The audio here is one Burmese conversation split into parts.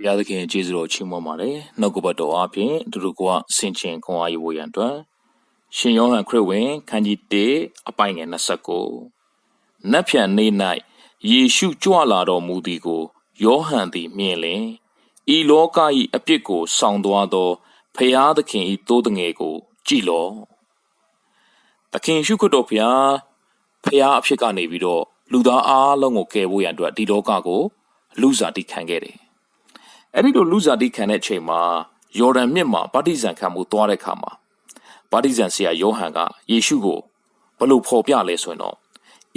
ဘုရားသခင်ကျေးဇူးတော်ချီးမွမ်းပါတယ်နှုတ်ကပတ်တော်အပြင်သူတို့ကဆင်ခြင်ခွန်အားယူဖို့ရန်အတွက်ရှင်ယောဟန်ခရစ်ဝင်ခန်းကြီး1အပိုင်းငယ်29နတ်ဖြန်နေ၌ယေရှုကြွလာတော်မူသည်ကိုယောဟန်သည်မြင်လင်ဤလောက၏အပြစ်ကိုဆောင်သွားသောဖျားသခင်၏တိုးတငယ်ကို ကြည်လော့သခင်ရှုခတ်တော်ဖျားဖျားအဖြစ်ကနေပြီးတော့လူသားအားလုံးကိုကယ်ဖို့ရန်အတွက်ဒီလောကကို လူစားတိခံခဲ့တယ် အဲ့ဒီလိုလူစားတိခံတဲ့အချိန်မှာယော်ဒန်မြစ်မှာဗတ္တိဇံခံမှုသွားတဲ့အခါမှာဗတ္တိဇံဆရာယောဟန်ကယေရှုကိုဘလို့ဖော်ပြလဲဆိုရင်တော့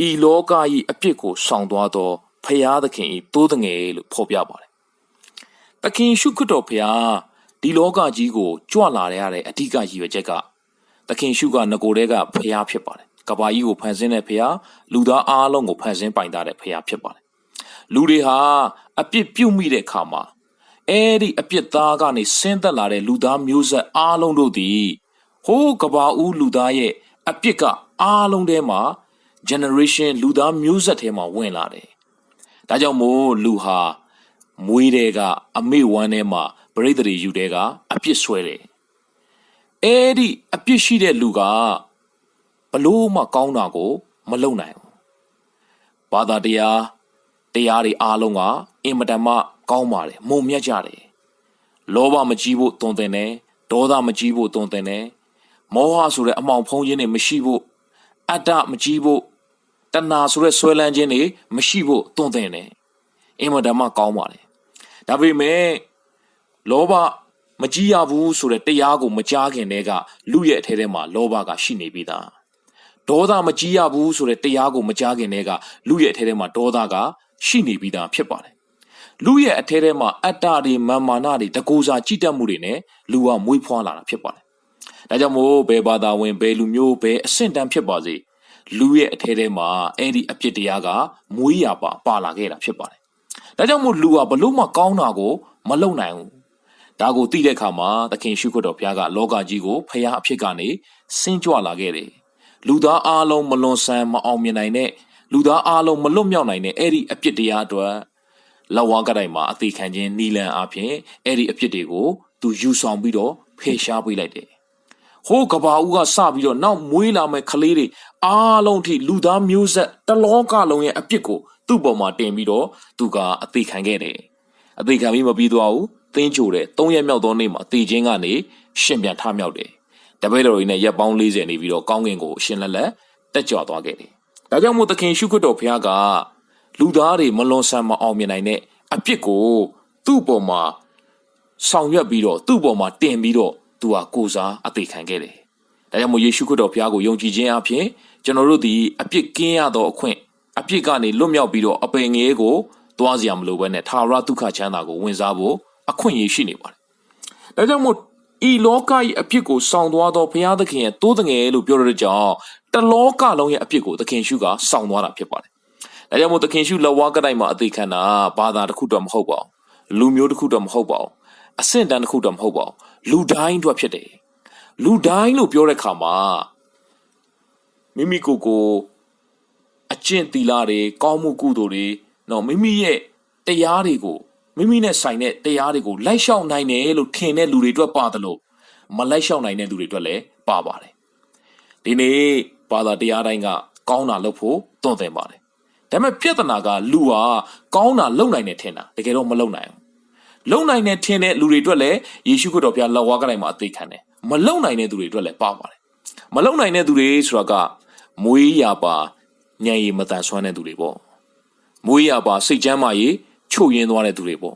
ဤလောက၏အပြစ်ကိုဆောင်သွားသောဖျားသခင်၏တိုးတငယ်လို့ဖော်ပြပါတယ်။သခင်ရှုခတ်တော်ဖျားဒီလောကကြီးကိုကြွလာရတဲ့အဓိကရည်ရွယ်ချက်ကသခင်ရှုကငကိုယ်တဲကဖျားဖြစ်ပါတယ်။ကဘာကြီးကိုဖန်ဆင်းတဲ့ဖျားလူသားအားလုံးကိုဖန်ဆင်းပိုင်တာတဲ့ဖျားဖြစ်ပါတယ်။လူတွေဟာအပြစ်ပြုတ်မိတဲ့အခါမှာ အဲ့ဒီအပြစ်သားကနေဆင်းသက်လာတဲ့လူသားမျိုးဆက်အားလုံးတို့သည်ဟိုးကဘာဦးလူသားရဲ့အပြစ်ကအားလုံးထဲမှာ generation လူသားမျိုးဆက်ထဲမှာဝင်လာတယ်။ဒါကြောင့်မို့လူဟာမွေးတဲ့ကအမေဝမ်းထဲမှာပရိသေတွေယူတဲ့ကအပြစ်ဆွဲတယ်။အဲ့ဒီအပြစ်ရှိတဲ့လူကဘလို့မှကောင်းတာကို မလုပ်နိုင်ဘူး။ဘာသာတရားတရားတွေအားလုံးကအင်မတန်မှ ကောင်းပါတယ်မုံမြတ်ကြတယ်။လောဘမကြီးဖို့တုံတင်တယ်။ဒေါသမကြီးဖို့တုံတင်တယ်။မောဟဆိုတဲ့အမောင်ဖုံးခြင်းတွေမရှိဖို့အတ္တမကြီးဖို့တဏှာဆိုတဲ့ဆွဲလန်းခြင်းတွေမရှိဖို့တုံတင်တယ်။အင်မတန်မှကောင်းပါတယ်။ဒါပေမဲ့လောဘမကြီးရဘူးဆိုတဲ့တရားကိုမကြားခင်တည်းကလူရဲ့အထဲထဲမှာလောဘကရှိနေပြီသား။ဒေါသမကြီးရဘူးဆိုတဲ့တရားကိုမကြားခင်တည်းကလူရဲ့အထဲထဲမှာဒေါသကရှိနေပြီးသားဖြစ်ပါတယ်။ လူရဲ့အထဲထဲမှာအတ္တတွေမာမာနတွေတကူစာကြည်တက်မှုတွေနဲ့လူကမွေးဖွားလာတာဖြစ်ပါတယ်။ဒါကြောင့်မို့ဘယ်ဘာသာဝင်ဘယ်လူမျိုးဘယ်အဆင့်တန်းဖြစ်ပါစေလူရဲ့အထဲထဲမှာအဲ့ဒီအပြစ်တရားကမွေးရပါပါလာခဲ့တာဖြစ်ပါတယ်။ဒါကြောင့်မို့လူကဘလို့မှကောင်းတာကိုမလုပ်နိုင်ဘူး။ဒါကိုသိတဲ့အခါမှာသခင်ရှုခွတ်တော်ဘုရားကလောကကြီးကိုဖျားအဖြစ်ကနေဆင်းကြွလာခဲ့တယ်။လူသားအားလုံးမလွန်ဆန်မအောင်မြင်နိုင်တဲ့လူသားအားလုံးမလွတ်မြောက်နိုင်တဲ့အဲ့ဒီအပြစ်တရားအတွက် လက်ဝါးကတိုင်မှာအသေးခံခြင်းနီလန်အဖြစ်အဲ့ဒီအပြစ်တွေကိုသူယူဆောင်ပြီးတော့ဖယ်ရှားပေးလိုက်တယ်။ဟိုးကဘာဦးကစပြီးတော့နောက်မွေးလာမဲ့ကလေးတွေအားလုံးထိလူသားမျိုးဆက်တလောကလုံးရဲ့အပြစ်ကိုသူ့ပေါ်မှာတင်ပြီးတော့သူကအသေးခံခဲ့တယ်။အသေးခံပြီးမပြီးသွားဘူး။သင်းချိုတဲ့၃ရက်မြောက်သောနေ့မှာအသေးချင်းကနေရှင်ပြန်ထမြောက်တယ်။တပည့်တော်ကြီးနဲ့ရက်ပေါင်း40နေပြီးတော့ကောင်းကင်ကိုရှင်လက်လက်တက်ကြွသွားခဲ့တယ်။ဒါကြောင့်မို့သခင်ရှုခွတ်တော်ဘုရားက လူသားတွေမလွန်ဆန်မအောင်မြင်နိုင်တဲ့အပြစ်ကိုသူ့ပေါ်မှာဆောင်ရွက်ပြီးတော့သူ့ပေါ်မှာတင်ပြီးတော့သူဟာကိုစားအသေးခံခဲ့တယ်။ဒါကြောင့်မို့ယေရှုခရစ်တော်ဘုရားကိုယုံကြည်ခြင်းအပြင်ကျွန်တော်တို့ဒီအပြစ်ကင်းရသောအခွင့်အပြစ်ကနေလွတ်မြောက်ပြီးတော့အပင်ငယ်ကိုသွားစရာမလိုဘဲနဲ့သာရဒုက္ခချမ်းသာကိုဝင်စားဖို့အခွင့်အရေးရှိနေပါတယ်။ဒါကြောင့်မို့ဤလောက၏အပြစ်ကိုဆောင်သွားသောဘုရားသခင်ရဲ့တိုးတငယ်လို့ပြောရတဲ့ကြောင့်တလောကလုံးရဲ့အပြစ်ကိုသခင်ရှုကဆောင်သွားတာဖြစ်ပါတယ်။ ဒါကြောင့်မို့သခင်ရှုလက်ဝါးကတိုင်မှာအသေးခံတာဘာသာတစ်ခုတော့မဟုတ်ပါဘူး။လူမျိုးတစ်ခုတော့မဟုတ်ပါဘူး။အဆင့်တန်းတစ်ခုတော့မဟုတ်ပါဘူး။လူတိုင်းအတွက်ဖြစ်တယ်။လူတိုင်းလို့ပြောတဲ့ခါမှာမိမိကိုယ်ကိုအကျင့်သီလတွေကောင်းမှုကုသိုလ်တွေနော်မိမိရဲ့တရားတွေကိုမိမိနဲ့ဆိုင်တဲ့တရားတွေကိုလိုက်လျှောက်နိုင်တယ်လို့ထင်တဲ့လူတွေအတွက်ပါတယ်လို့မလိုက်လျှောက်နိုင်တဲ့လူတွေအတွက်လည်းပါပါတယ်ဒီနေ့ဘာသာတရားတိုင်းကကောင်းတာလုပ်ဖို့တွန့်တင်ပါတယ် ဒါပေမဲ့ပြဿနာကလူဟာကောင်းတာလုပ်နိုင်တယ်ထင်တာတကယ်တော့မလုပ်နိုင်ဘူးလုံနိုင်တဲ့ထင်တဲ့လူတွေအတွက်လည်းယေရှုခရစ်တော်ဘုရားလက်ဝါးကတိုင်းမှာအသေးခံတယ်မလုံနိုင်တဲ့သူတွေအတွက်လည်းပါပါတယ်မလုံနိုင်တဲ့သူတွေဆိုတာကမွေးရပါညံရည်မတန်ဆွမ်းတဲ့သူတွေပေါ့မွေးရပါစိတ်ချမ်းမာရေးချုပ်ရင်းသွားတဲ့သူတွေပေါ့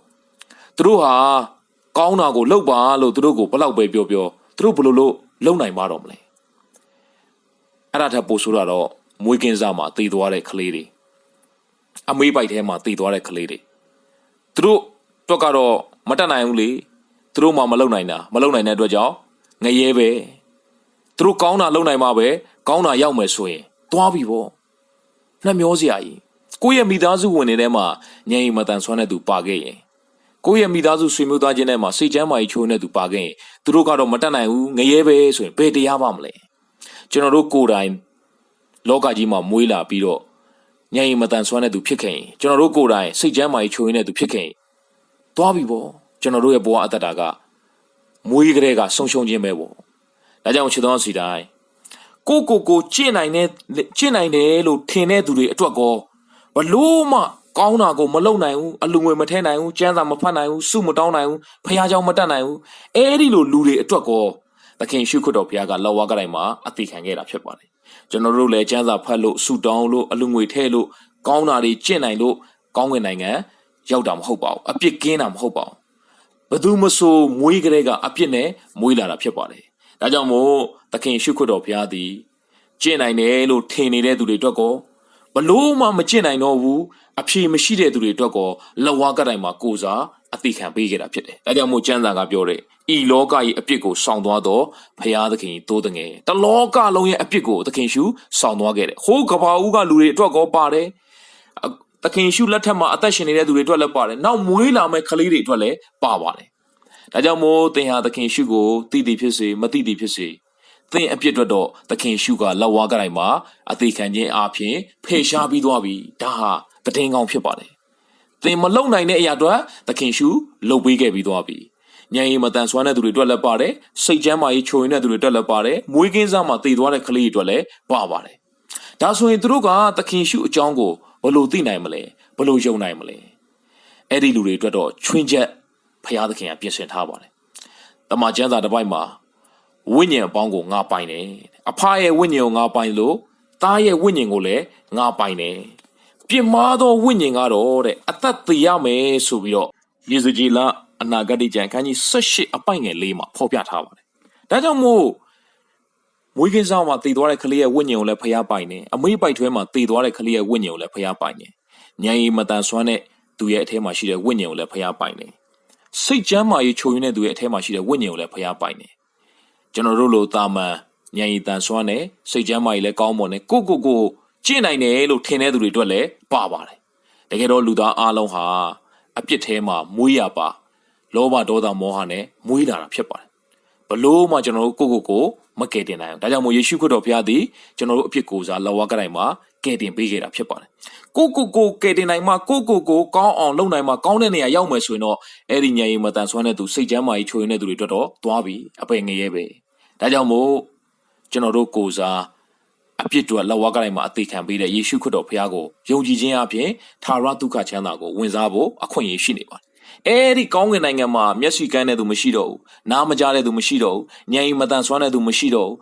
သူတို့ဟာကောင်းတာကိုလှုပ်ပါလို့သူတို့ကိုဘလောက်ပဲပြောပြောသူတို့ဘလို့လို့လုံနိုင်မှာတော့မလဲအဲ့ဒါထပ်ပို့ဆိုတော့မွေးကင်းစားမှာတည်သွားတဲ့ကလေးတွေ အမေးပိုက်ထဲမှာတည်သွားတဲ့ကလေးတွေသူတို့တော့ကတော့မတက်နိုင်ဘူးလေသူတို့မှမလုံနိုင်တာမလုံနိုင်တဲ့အတွက်ကြောင့်ငရဲပဲသူတို့ကောင်းတာလုံနိုင်မှာပဲကောင်းတာရောက်မယ်ဆိုရင်သွားပြီပေါ့နှမျောစရာကြီးကိုယ့်ရဲ့မိသားစုဝင်တွေထဲမှာညင်မတန်ဆွမ်းတဲ့သူပါခဲ့ရင်ကိုယ့်ရဲ့မိသားစုဆွေမျိုးသားချင်းထဲမှာစိတ်ချမ်းမာရေးချိုးတဲ့သူပါခဲ့ရင်သူတို့ကတော့မတက်နိုင်ဘူးငရဲပဲဆိုရင်ဘယ်တရားပါမလဲကျွန်တော်တို့ကိုယ်တိုင်လောကကြီးမှာမွေးလာပြီးတော့ ညင်မတန်ဆွမ်းတဲ့သူဖြစ်ခဲ့ရင်ကျွန်တော်တို့ကိုယ်တိုင်စိတ်ချမ်းမာရေးချိုးနေတဲ့သူဖြစ်ခဲ့ရင် သွားပြီပေါ့ကျွန်တော်တို့ရဲ့ဘဝအတ္တတာကမွေးကလေးကဆုံရှုံခြင်းပဲပေါ့ဒါကြောင့်ချစ်တော်စီတိုင်းကိုကိုကိုကျင့်နိုင်တဲ့ကျင့်နိုင်တယ်လို့ထင်တဲ့သူတွေအတွက်ကောဘလို့မှကောင်းတာကိုမလုပ်နိုင်ဘူးအလူငွေမထဲနိုင်ဘူးကျန်းစာမဖတ်နိုင်ဘူးစုမတောင်းနိုင်ဘူးဖះเจ้าမတတ်နိုင်ဘူးအဲဒီလိုလူတွေအတွက်ကောသခင်ရှုခွတ်တော်ဘုရားကလောက်ဝါကတိုင်းမှာအသိခံခဲ့တာဖြစ်ပါတယ် ကျွန်တော်တို့လည်းကျန်းစာဖတ်လို့စုတောင်းလို့အလူငွေထဲလို့ကောင်းတာတွေကျင့်နိုင်လို့ကောင်းကင်နိုင်ငံရောက်တာမဟုတ်ပါဘူးအပြစ်ကင်းတာမဟုတ်ပါဘူးဘယ်သူမဆိုမွေးကလေးကအပြစ်နဲ့မွေးလာတာဖြစ်ပါတယ်ဒါကြောင့်မို့သခင်ရှုခွတ်တော်ဘုရားသည်ကျင့်နိုင်တယ်လို့ထင်နေတဲ့သူတွေအတွက်ကောဘလို့မှမကျင့်နိုင်တော့ဘူးအဖြေမရှိတဲ့သူတွေအတွက်ကောလဝါကတိုင်းမှာကိုစားအသိခံပေးခဲ့တာဖြစ်တယ်ဒါကြောင့်မို့ကျမ်းစာကပြောတဲ့ ဤလောကရဲ့အပြစ်ကိုဆောင်သွားတော့ဘုရားသခင်တိုးတငယ်တလောကလုံးရဲ့အပြစ်ကိုသခင်ရှုဆောင်သွားခဲ့တယ်ဟိုးကဘာဦးကလူတွေအတွက်ကောပါတယ်သခင်ရှုလက်ထက်မှာအသက်ရှင်နေတဲ့သူတွေအတွက်လည်းပါတယ်။နောက်မွေးလာမယ့်ကလေးတွေအတွက်လည်းပါပါတယ်။ဒါကြောင့်မို့သင်ဟာသခင်ရှုကိုသိသည်ဖြစ်စေမသိသည်ဖြစ်စေသင်အပြစ်အတွက်တော့သခင်ရှုကလက်ဝါးကတိုင်းမှာအသေးခံခြင်းအပြင်ဖေရှားပြီးသွားပြီ။ဒါဟာတည်ငောင်းဖြစ်ပါတယ်။သင်မလုံနိုင်တဲ့အရာအတွက်သခင်ရှုလှုပ်ပေးခဲ့ပြီးသွားပြီ။ ညံရီမတန်ဆွမ်းတဲ့သူတွေအတွက်လည်းပါတယ်။စိတ်ချမ်းမာရေးချိုရင်တဲ့သူတွေအတွက်လည်းပါတယ်။မွေးကင်းစားမှာတည်သွားတဲ့ကလေးတွေအတွက်လည်းပါပါတယ်။ဒါဆိုရင်သူတို့ကသခင်ရှုအကြောင်းကိုဘယ်လိုသိနိုင်မလဲဘယ်လိုယုံနိုင်မလဲအဲ့ဒီလူတွေအတွက်တော့ချွင်းချက်ဖရာသခင်ကပြင်ဆင်ထားပါတယ်တမန်ကျမ်းစာတစ်ပိုက်မှာဝိညာဉ်အပေါင်းကိုငါပိုင်တယ်အဖရဲ့ဝိညာဉ်ကိုငါပိုင်လို့သားရဲ့ဝိညာဉ်ကိုလည်းငါပိုင်တယ်ပြစ်မှားသောဝိညာဉ်ကတော့တဲ့အသက်သေရမယ်ဆိုပြီးတော့ယေဇကြည်လ အနာဂတ်ကျမ်းခန်းကြီး18အပိုင်ငယ်လေးမှာဖော်ပြထားပါတယ်ဒါကြောင့်မို့မွေးကင်းစားမှာတည်သွားတဲ့ကလေးရဲ့ဝိညာဉ်ကိုလည်းဖျားပိုင်နေအမေးပိုက်ထွဲမှာတည်သွားတဲ့ကလေးရဲ့ဝိညာဉ်ကိုလည်းဖျားပိုင်နေညံရီမတန်ဆွမ်းတဲ့သူရဲ့အထဲမှာရှိတဲ့ဝိညာဉ်ကိုလည်းဖျားပိုင်နေစိတ်ကြမ်းမာရေးချိုရင်းတဲ့သူရဲ့အထဲမှာရှိတဲ့ဝိညာဉ်ကိုလည်းဖျားပိုင်နေကျွန်တော်တို့လိုတာမန်ညံရီတန်ဆွမ်းတဲ့စိတ်ကြမ်းမာရေးလည်းကောင်းမွန်တဲ့ကိုကိုကိုကျင့်နိုင်တယ်လို့ထင်တဲ့သူတွေအတွက်လည်းပါပါတယ်တကယ်တော့လူသားအလုံးဟာအပြစ်ထဲမှာမွေးရပါ လောဘဒေါသမောဟနဲ့မွေးလာတာဖြစ်ပါတယ်ဘလို့မှကျွန်တော်တို့ကိုယ့်ကိုယ်ကိုမကယ်တင်နိုင်ဘူးဒါကြောင့်မို့ယေရှုခရစ်တော်ဘုရားသည်ကျွန်တော်တို့အဖြစ်ကိုယ်စားလောဝါကတိုင်းမှာကယ်တင်ပေးခဲ့တာဖြစ်ပါတယ်ကိုယ့်ကိုယ်ကိုကယ်တင်နိုင်မှကိုယ့်ကိုယ်ကိုကောင်းအောင်လုပ်နိုင်မှကောင်းတဲ့နေရာရောက်မယ်ဆိုရင်တော့အဲ့ဒီညရင်မတန်ဆွမ်းတဲ့သူစိတ်ချမ်းမာရေးချိုးရင်းတဲ့သူတွေအတွက်တော့သွားပြီအပယ်ငရဲပဲဒါကြောင့်မို့ကျွန်တော်တို့ကိုယ်စားအပြစ်တွေလောဝါကတိုင်းမှာအသေးခံပေးတဲ့ယေရှုခရစ်တော်ဘုရားကိုယုံကြည်ခြင်းအပြင်သာရဒုက္ခချမ်းသာကိုဝင်စားဖို့အခွင့်အရေးရှိနေပါတယ် အဲ့ဒီကောင်းကင်နိုင်ငံမှာမျက်စိကန်းတဲ့သူမရှိတော့ဘူးနားမကြားတဲ့သူမရှိတော့ဘူးညံရင်မတန်ဆွမ်းတဲ့သူမရှိတော့ဘူး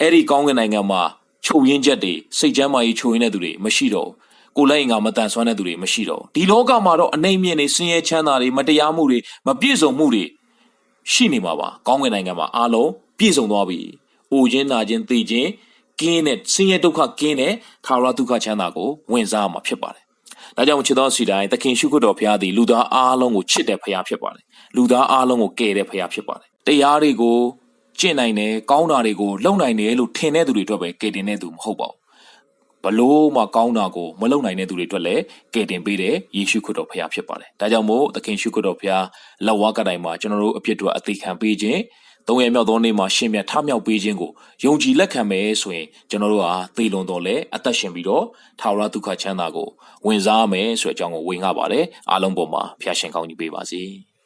အဲ့ဒီကောင်းကင်နိုင်ငံမှာချုပ်ရင်းချက်တွေစိတ်ချမ်းသာရေးချုပ်ရင်းတဲ့သူတွေမရှိတော့ဘူးကိုယ်လည်းငါမတန်ဆွမ်းတဲ့သူတွေမရှိတော့ဘူးဒီလောကမှာတော့အနေမြင့်နေဆင်းရဲချမ်းသာတွေမတရားမှုတွေမပြည့်စုံမှုတွေရှိနေမှာပါကောင်းကင်နိုင်ငံမှာအားလုံးပြည့်စုံသွားပြီ။အိုခြင်းနာခြင်းသိခြင်းကင်းတဲ့ဆင်းရဲဒုက္ခကင်းတဲ့ခါရဒုက္ခချမ်းသာကိုဝင်စားမှာဖြစ်ပါတယ်။ ဒါကြောင့်ချစ်တော်စီတိုင်းသခင်ရှုခတ်တော်ဘုရားသည်လူသားအားလုံးကိုချစ်တဲ့ဘုရားဖြစ်ပါတယ်။လူသားအားလုံးကိုကယ်တဲ့ဘုရားဖြစ်ပါတယ်။တရားတွေကိုကျင့်နိုင်တယ်ကောင်းတာတွေကိုလုပ်နိုင်တယ်လို့ထင်တဲ့သူတွေအတွက်ပဲကယ်တင်တဲ့သူမဟုတ်ပါဘူး။ဘလို့မှကောင်းတာကိုမလုပ်နိုင်တဲ့သူတွေအတွက်လည်းကယ်တင်ပေးတဲ့ယေရှုခရစ်တော်ဖခင်ဖြစ်ပါတယ်။ဒါကြောင့်မို့သခင်ရှုခရစ်တော်ဖခင်လက်ဝါးကတိုင်မှာကျွန်တော်တို့အပြစ်တွေအသေးခံပေးခြင်း သုံးရမြောက်သောနေ့မှာရှင်မြတ်ထမြောက်ပေးခြင်းကိုယုံကြည်လက်ခံမယ်ဆိုရင်ကျွန်တော်တို့ဟာသေလွန်တော်လဲအသက်ရှင်ပြီးတော့ထာဝရဒုက္ခချမ်းသာကိုဝင်စားမယ်ဆိုတဲ့အကြောင်းကိုဝင်ငှပါတယ်အားလုံးပေါ်မှာဖခင်ရှင်ကောင်းကြီးပေးပါစေ။